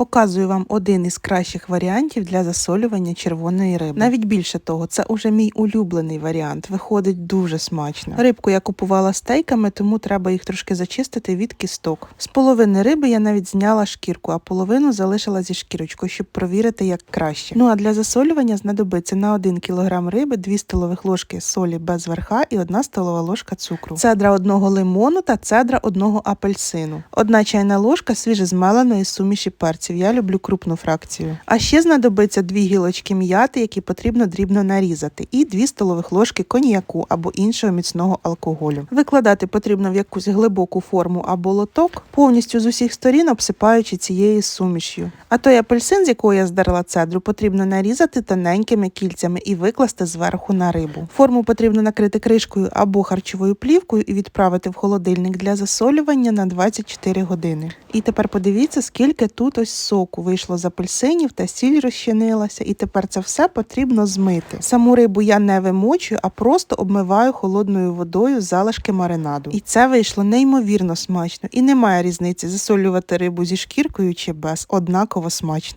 Показую вам один із кращих варіантів для засолювання червоної риби. Навіть більше того, це уже мій улюблений варіант. Виходить дуже смачно. Рибку я купувала стейками, тому треба їх трошки зачистити від кісток. З половини риби я навіть зняла шкірку, а половину залишила зі шкірочкою, щоб провірити, як краще. Ну а для засолювання знадобиться на 1 кг риби 2 столових ложки солі без верха і 1 столова ложка цукру, цедра одного лимону та цедра одного апельсину, одна чайна ложка свіжезмеленої суміші перців. Я люблю крупну фракцію. А ще знадобиться дві гілочки м'яти, які потрібно дрібно нарізати, і 2 столових ложки коньяку або іншого міцного алкоголю. Викладати потрібно в якусь глибоку форму або лоток, повністю з усіх сторін обсипаючи цією сумішю. А той апельсин, з якого я здерла цедру, потрібно нарізати тоненькими кільцями і викласти зверху на рибу. Форму потрібно накрити кришкою або харчовою плівкою і відправити в холодильник для засолювання на 24 години. І тепер подивіться, скільки тут ось соку вийшло з апельсинів та сіль розчинилася, і тепер це все потрібно змити. Саму рибу я не вимочую, а просто обмиваю холодною водою залишки маринаду. І це вийшло неймовірно смачно. І немає різниці засолювати рибу зі шкіркою чи без, однаково смачно.